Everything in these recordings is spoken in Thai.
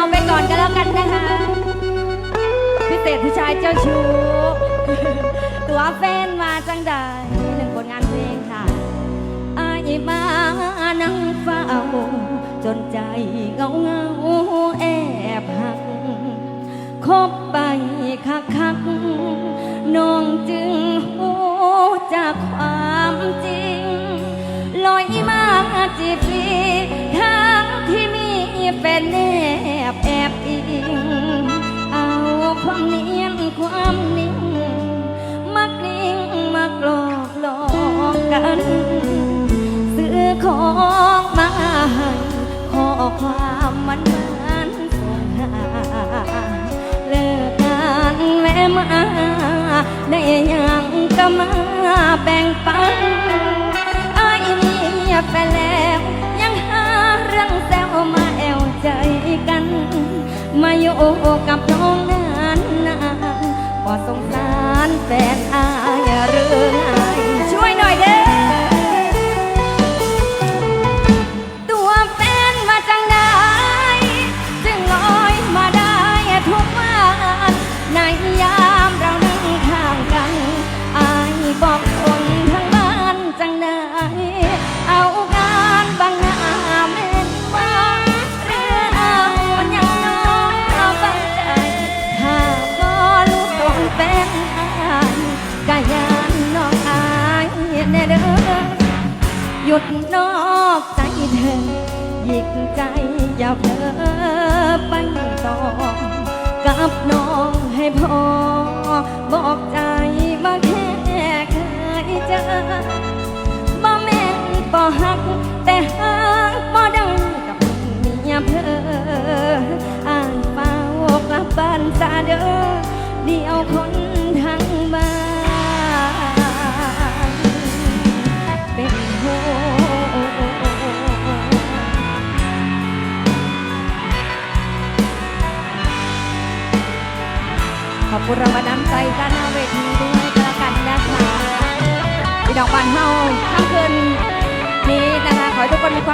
องไปก่อนก็แล้วกันนะคะ พิเศษผู้ชายเจ้าชู้ ตัวแฟนมาจังใดหนึ่งผลงานเพลงค่ะอายมานั่งเฝ้าจนใจเงาเงาแอบหัก คบไปคักคักน้องจึงหูจากความจริง ลอยมาจีบฟีทั้งที่มี แฟนแนบแอบอิงเอาความเนียนความนิ่งมักนิ่งมักหลอกหลอกกันซื้อของมาให้ขอความมันมันส่งหาเลิกงานแม่มาได้ยังก็มาแบ่งปัน มาอยู่กับน้องนานนานบ่สงสารแฟนอายหรือไงช่วยหน่อยเด้อตัวแฟนมาจังไดจึงลอยมาได้ทุกวันในยามเรานั่งข้างกันอายบอกคนทั้งบ้านจังไดเอา หยุดนอกใจเธอหยิกใจอย่าเผลอไปต่อกับน้องให้พอ บอกใจมาแค่เคยเจอบ่แม่นบ่ฮัก แต่ฮักบ่ดังกับเมียเพออ่านเฝ้ากลับบ้านซาเด้อเดียวคน คุณรางวัลน้ำใจด้านหน้าเวทีด้วยกระกันนะคะพี่ดอกบานเฮาค่ำคืนนี้นะคะ ขอให้ทุกคนมีความ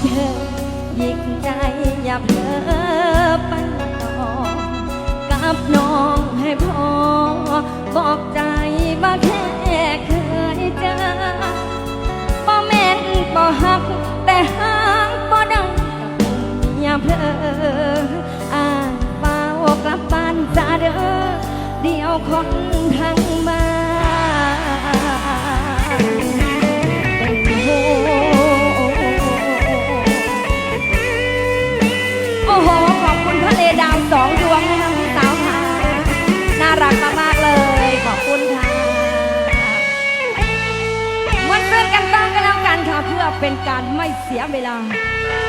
เธอหยิกใจอย่าเผลอไปต่อกับน้องให้พอบอกใจ มวนเพื่อนกันบ้างก็แล้วกันค่ะ เพื่อเป็นการไม่เสียเวลา